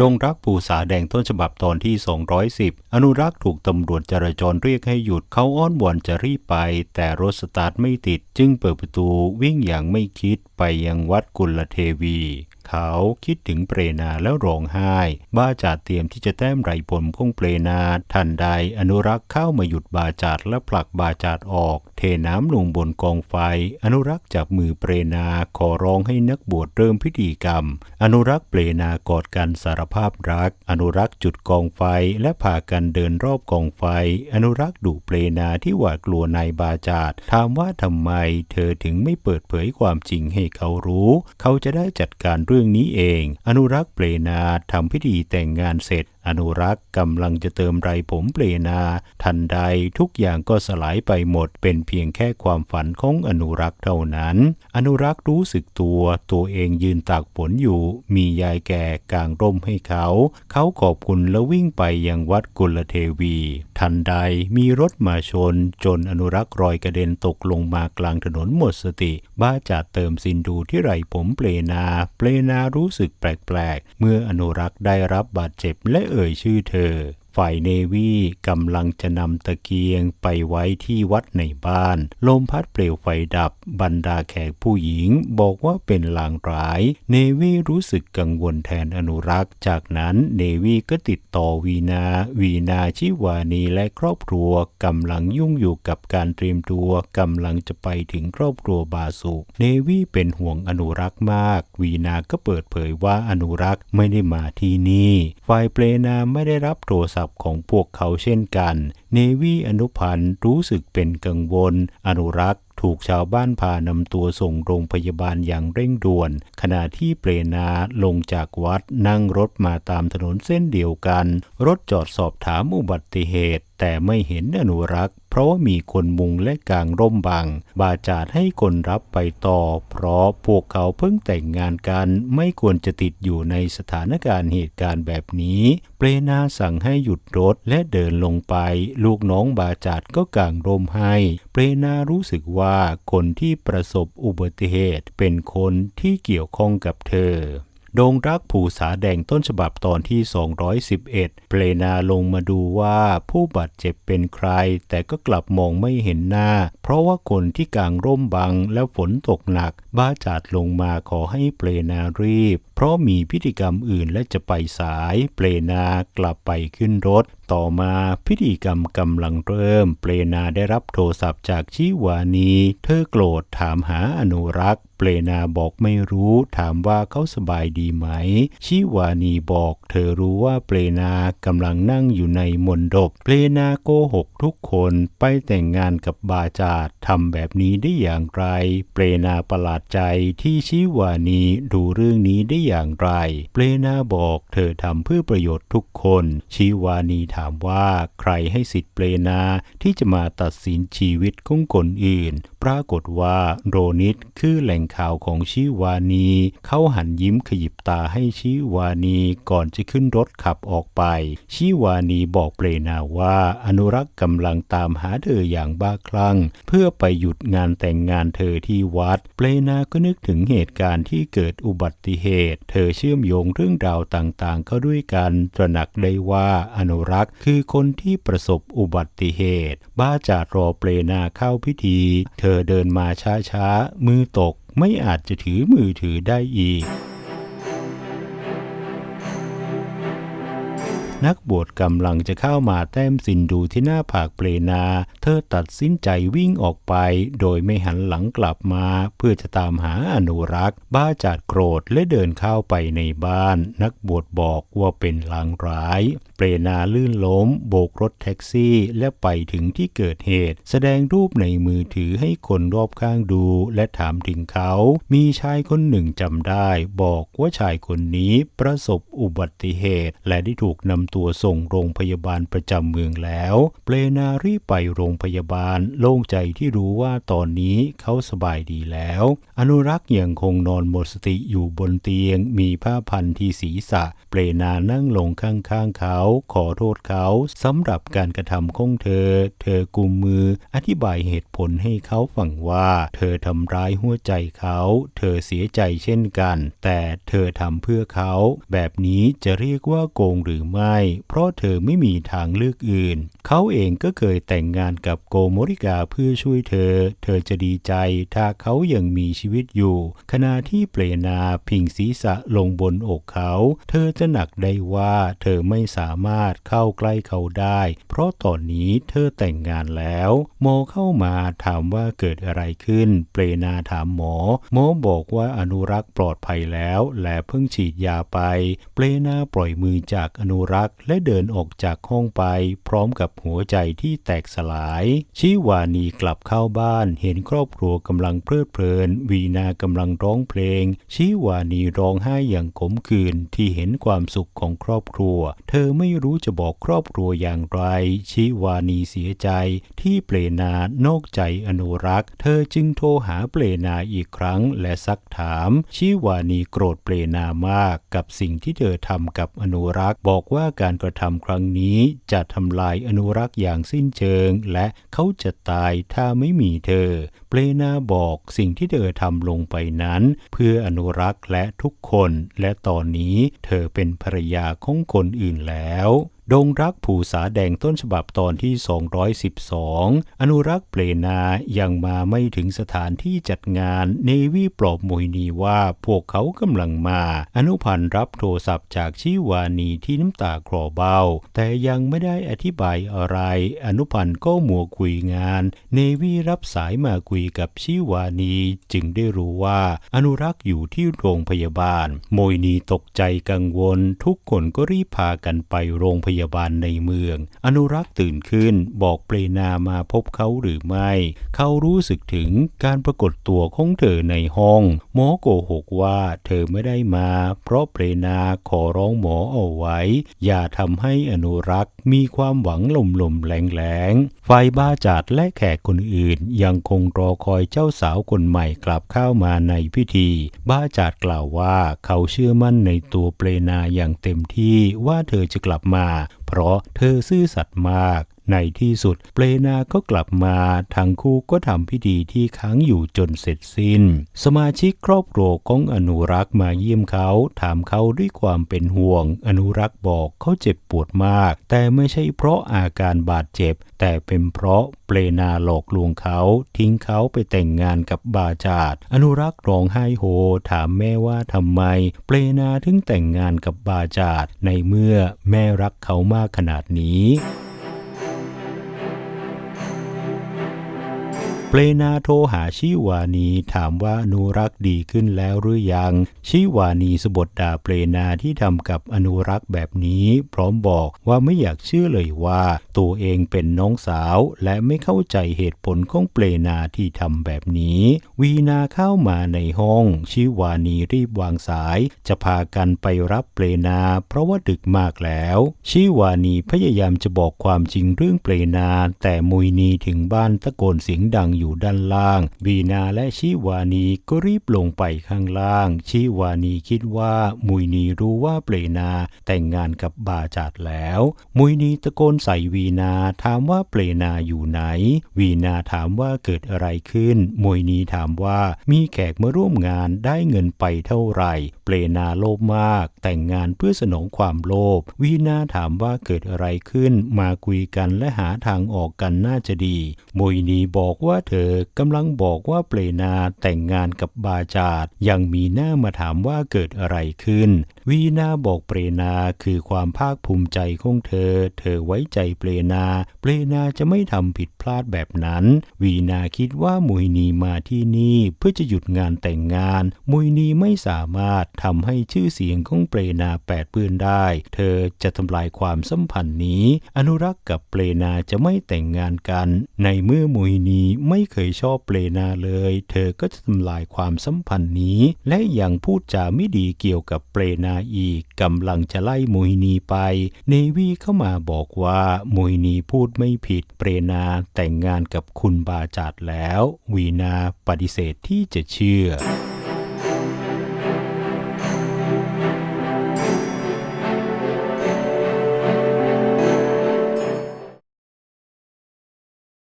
ดงรักปูสาแดงต้นฉบับตอนที่ 210 อนุรักษ์ถูกตำรวจจราจรเรียกให้หยุดเขาอ้อนวอนจะรีบไป แต่รถสตาร์ทไม่ติด จึงเปิดประตูวิ่งอย่างไม่คิดไปยังวัดกุลเทวี เขาคิดถึงเปรนาแล้วร้องไห้บาจาดเตรียมที่จะแต้มไรผลของเปรนาทันใดอนุรักษ์เข้ามาหยุดบาจาดและผลักบาจาดออก เทน้ำลงบนกองไฟ อนุรักษ์จับมือเปรนาขอร้องให้นักบวชเริ่มพิธีกรรม อนุรักษ์เปรนากอดกันสารภาพรัก อนุรักษ์จุดกองไฟและพากันเดินรอบกองไฟ อนุรักษ์ดุเปรนาที่หวาดกลัวนายบาจาดถามว่าทำไมเธอถึงไม่เปิดเผยความจริงให้เขารู้ เขาจะได้จัดการเรื่องื่องนี้เอง อนุรักษ์เปรนาทำพิธีแต่งงานเสร็จ อนุรักษ์กำลังจะเติมไรผมเปลนา ทันใดทุกอย่างก็สลายไปหมด เป็นเพียงแค่ความฝันของอนุรักษ์เท่านั้น อนุรักษ์รู้สึกตัว ตัวเองยืนตากฝนอยู่ มียายแก่กางร่มให้เขา เขาขอบคุณแล้ววิ่งไปยังวัดกุลเทวี ทันใดมีรถมาชน จนอนุรักษ์รอยกระเด็นตกลงมากลางถนนหมดสติ บ้าจัดเติมซินดูที่ไรผมเปลนา เปลนารู้สึกแปลกๆ เมื่ออนุรักษ์ได้รับบาดเจ็บและเอยชื่อเธอ ฝ่ายเนวีกำลังจะนำตะเกียงไปไว้ที่วัดในบ้าน ลมพัดเปลวไฟดับบรรดาแขกผู้หญิงบอกว่าเป็นลางร้าย เนวีรู้สึกกังวลแทนอนุรักษ์ จากนั้นเนวีก็ติดต่อวีนา วีนาชิวานีและครอบครัวกำลังยุ่งอยู่กับการเตรียมตัวกำลังจะไปถึงครอบครัวบาสุเนวีเป็นห่วงอนุรักษ์มาก วีนาก็เปิดเผยว่าอนุรักษ์ไม่ได้มาที่นี่ ฝ่ายเปรนาไม่ได้รับโทรศัพท์ของพวกเขาเช่นกัน เนวีอนุพันธ์รู้สึกเป็นกังวล อนุรักษ์ ถูกชาวบ้านพานำตัวส่งโรงพยาบาลอย่างเร่งด่วน ขณะที่เปรนาลงจากวัดนั่งรถมาตามถนนเส้นเดียวกัน รถจอดสอบถามอุบัติเหตุ แต่ไม่เห็นอนุรักษ์เพราะว่ามีคนมุงและกางร่มบัง บาจาดให้คนรับไปต่อ เพราะพวกเขาเพิ่งแต่งงานกัน ไม่ควรจะติดอยู่ในสถานการณ์เหตุการณ์แบบนี้ เปรนาสั่งให้หยุดรถและเดินลงไป ลูกน้องบาจาดก็กางร่มให้ เปรนารู้สึกว่าคนที่ประสบอุบัติเหตุเป็นคนที่เกี่ยวข้องกับเธอดงรักผูสาแดงต้นฉบับตอนที่ 211 เปลนาลงมาดูว่าผู้บาดเจ็บเป็นใคร แต่ก็กลับมองไม่เห็นหน้า เพราะว่าคนที่กางร่มบังแล้วฝนตกหนัก บ้าจัดลงมาขอให้เปลนารีบ เพราะมีพิธีกรรมอื่นและจะไปสาย เปลนากลับไปขึ้นรถ ต่อมาพิธีกรรมกำลังเริ่ม เปลนาได้รับโทรศัพท์จากชิวานี เธอโกรธถามหาอนุรักษ์ เปลนาบอกไม่รู้ถามว่าเขาสบายดีไหม ชิวานีบอก เธอรู้ว่าเปลนากำลังนั่งอยู่ในมณฑปเปลนาโกหกทุกคนไปแต่งงานกับบาจาดทำแบบนี้ได้อย่างไร เปลนาประหลาดใจที่ชิวานีดูเรื่องนี้ได้อย่างไร เปลนาบอก เธอทำเพื่อประโยชน์ทุกคน ชิวานีถามว่าใครให้สิทธิ์เปลนาที่จะมาตัดสินชีวิตของคนอื่น ปรากฏว่าโรนิตคือแหล่งข่าวของชิวานี เขาหันยิ้มขยิบตาให้ชิวานีก่อนจะขึ้นรถขับออกไป ชิวานีบอกเปลนาว่าอนุรักษ์กำลังตามหาเธออย่างบ้าคลั่ง เพื่อไปหยุดงานแต่งงานเธอที่วัด เปลนาก็นึกถึงเหตุการณ์ที่เกิดอุบัติเหตุ เธอเชื่อมโยงเรื่องราวต่างๆ เข้าด้วยกันตระหนักได้ว่าอนุรักษ์คือคนที่ประสบอุบัติเหตุ บ้าจาดรอเปลนาเข้าพิธี เธอเดินมาช้าๆ มือตกไม่อาจจะถือมือถือได้อีก นักบวชกำลังจะเข้ามาแต้มสินดูที่หน้าผากเปลนา เธอตัดสินใจวิ่งออกไป โดยไม่หันหลังกลับมา เพื่อจะตามหาอนุรักษ์ บ้าจัดโกรธและเดินเข้าไปในบ้าน นักบวชบอกว่าเป็นลางร้าย เปลนาลื่นล้ม โบกรถแท็กซี่และไปถึงที่เกิดเหตุ แสดงรูปในมือถือให้คนรอบข้างดู และถามถึงเขา มีชายคนหนึ่งจำได้ บอกว่าชายคนนี้ประสบอุบัติเหตุ และได้ถูกนำำตัวส่งโรงพยาบาลประจำเมืองแล้ว เปลนารีไปโรงพยาบาลโล่งใจที่รู้ว่าตอนนี้เขาสบายดีแล้ว อนุรักษ์ยังคงนอนหมดสติอยู่บนเตียง มีผ้าพันที่ศีรษะ เปลนานั่งลงข้างๆเขา ขอโทษเขาสำหรับการกระทำของเธอ เธอกุมมืออธิบายเหตุผลให้เขาฟังว่า เธอทำร้ายหัวใจเขา เธอเสียใจเช่นกัน แต่เธอทำเพื่อเขา แบบนี้จะเรียกว่าโกงหรือไม่เพราะเธอไม่มีทางเลือกอื่น เขาเองก็เคยแต่งงานกับโกโมริกาเพื่อช่วยเธอ เธอจะดีใจถ้าเขายังมีชีวิตอยู่ ขณะที่เปลนาพิงศีรษะลงบนอกเขา เธอจะหนักได้ว่าเธอไม่สามารถเข้าใกล้เขาได้ เพราะตอนนี้เธอแต่งงานแล้วหมอเข้ามาถามว่าเกิดอะไรขึ้น เปลนาถามหมอ หมอบอกว่าอนุรักษ์ปลอดภัยแล้ว และเพิ่งฉีดยาไป เปลนาปล่อยมือจากอนุรักษ์และเดินออกจากห้องไป พร้อมกับหัวใจที่แตกสลาย ชิวานีกลับเข้าบ้าน เห็นครอบครัวกำลังเพลิดเพลิน วีนากำลังร้องเพลง ชิวานีร้องไห้อย่างขมขื่นที่เห็นความสุขของครอบครัว เธอไม่รู้จะบอกครอบครัวอย่างไร ชิวานีเสียใจที่เปลนานอกใจอนุรักษ์ เธอจึงโทรหาเปลนาอีกครั้งและซักถาม ชิวานีโกรธเปลนามากกับสิ่งที่เธอทำกับอนุรักษ์บอกว่าการกระทำครั้งนี้จะทำลายอนุรักษ์อย่างสิ้นเชิง และเขาจะตายถ้าไม่มีเธอ เปลนาบอกสิ่งที่เธอทำลงไปนั้น เพื่ออนุรักษ์และทุกคน และตอนนี้เธอเป็นภรรยาของคนอื่นแล้ว ดงรักผูสาแดงต้นฉบับตอนที่ 212 อนุรักษ์เปลนายังมาไม่ถึงสถานที่จัดงาน เนวีปลอบมวยนีว่าพวกเขากำลังมา อนุพันธ์รับโทรศัพท์จากชิวานีที่น้ำตาคลอเบ้า แต่ยังไม่ได้อธิบายอะไร อนุพันธ์ก็มัวคุยงาน เนวีรับสายมาคุยกับชิวานีจึงได้รู้ว่า อนุรักษ์อยู่ที่โรงพยาบาลโมยนีตกใจกังวล ทุกคนก็รีบพากันไปโรงพยาบาลญาบาลในเมือง อนุรักษ์ตื่นขึ้นบอกเปรนามาพบเขาหรือไม่ เขารู้สึกถึงการปรากฏตัวของเธอในห้อง หมอโกหกว่าเธอไม่ได้มา เพราะเปรนาขอร้องหมอเอาไว้ อย่าทำให้อนุรักษ์มีความหวังลมลมๆแรงแรงๆฝ่ายบ้าจัดและแขกคนอื่น ยังคงรอคอยเจ้าสาวคนใหม่กลับเข้ามาในพิธี บ้าจัดกล่าวว่าเขาเชื่อมั่นในตัวเปรนาอย่างเต็มที่ว่าเธอจะกลับมา เพราะเธอซื่อสัตย์มาก ในที่สุดเปลนาก็กลับมาทั้งคู่ก็ทำพิธีที่ค้างอยู่จนเสร็จสิ้น สมาชิกครอบครัวของอนุรักษ์มาเยี่ยมเขา ถามเขาด้วยความเป็นห่วง อนุรักษ์บอกเขาเจ็บปวดมาก แต่ไม่ใช่เพราะอาการบาดเจ็บ แต่เป็นเพราะเปลนาหลอกลวงเขาทิ้งเขาไปแต่งงานกับบาจาดอนุรักษ์ร้องไห้โฮ ถามแม่ว่าทำไม เปลนาถึงแต่งงานกับบาจาดในเมื่อแม่รักเขามากขนาดนี้ เปลนาโทรหาชิวานีถามว่าอนุรักษ์ดีขึ้นแล้วหรือยัง ชิวานีสบทด่าเปลนาที่ทำกับอนุรักษ์แบบนี้ พร้อมบอกว่าไม่อยากเชื่อเลยว่า ตัวเองเป็นน้องสาว และไม่เข้าใจเหตุผลของเปลนาที่ทำแบบนี้ วีนาเข้ามาในห้อง ชิวานีรีบวางสาย จะพากันไปรับเปลนา เพราะว่าดึกมากแล้ว ชิวานีพยายามจะบอกความจริงเรื่องเปลนา แต่มุยนีถึงบ้านตะโกนเสียงดังอยู่ด้านล่าง วีนาและชิวานีก็รีบลงไปข้างล่าง ชิวานีคิดว่ามุยนีรู้ว่าเปลนาแต่งงานกับบาจัดแล้ว มุยนีตะโกนใส่วีนาถามว่าเปลนาอยู่ไหน วีนาถามว่าเกิดอะไรขึ้น มุยนีถามว่ามีแขกมาร่วมงานได้เงินไปเท่าไหร่ เปลนาโลภมาก แต่งงานเพื่อสนองความโลภ วีนาถามว่าเกิดอะไรขึ้น มาคุยกันและหาทางออกกันน่าจะดี มุยนีบอกว่าเธอกำลังบอกว่าเปลนาแต่งงานกับบาจาดยังมีหน้ามาถามว่าเกิดอะไรขึ้น วีนาบอกเปรนาคือความภาคภูมิใจของเธอ เธอไว้ใจเปรนา เปรนาจะไม่ทำผิดพลาดแบบนั้น วีนาคิดว่ามุยนีมาที่นี่เพื่อจะหยุดงานแต่งงาน มุยนีไม่สามารถทำให้ชื่อเสียงของเปรนาแปดเปื้อนได้ เธอจะทำลายความสัมพันธ์นี้ อนุรักษ์กับเปรนาจะไม่แต่งงานกัน ในเมื่อมุยนีไม่เคยชอบเปรนาเลย เธอก็จะทำลายความสัมพันธ์นี้ และยังพูดจาไม่ดีเกี่ยวกับเปรนาอีกกำลังจะไล่โมฮินีไป เนวีเข้ามาบอกว่าโมฮินีพูดไม่ผิด เปรนาแต่งงานกับคุณบาจัดแล้ว วีนาปฏิเสธที่จะเชื่อ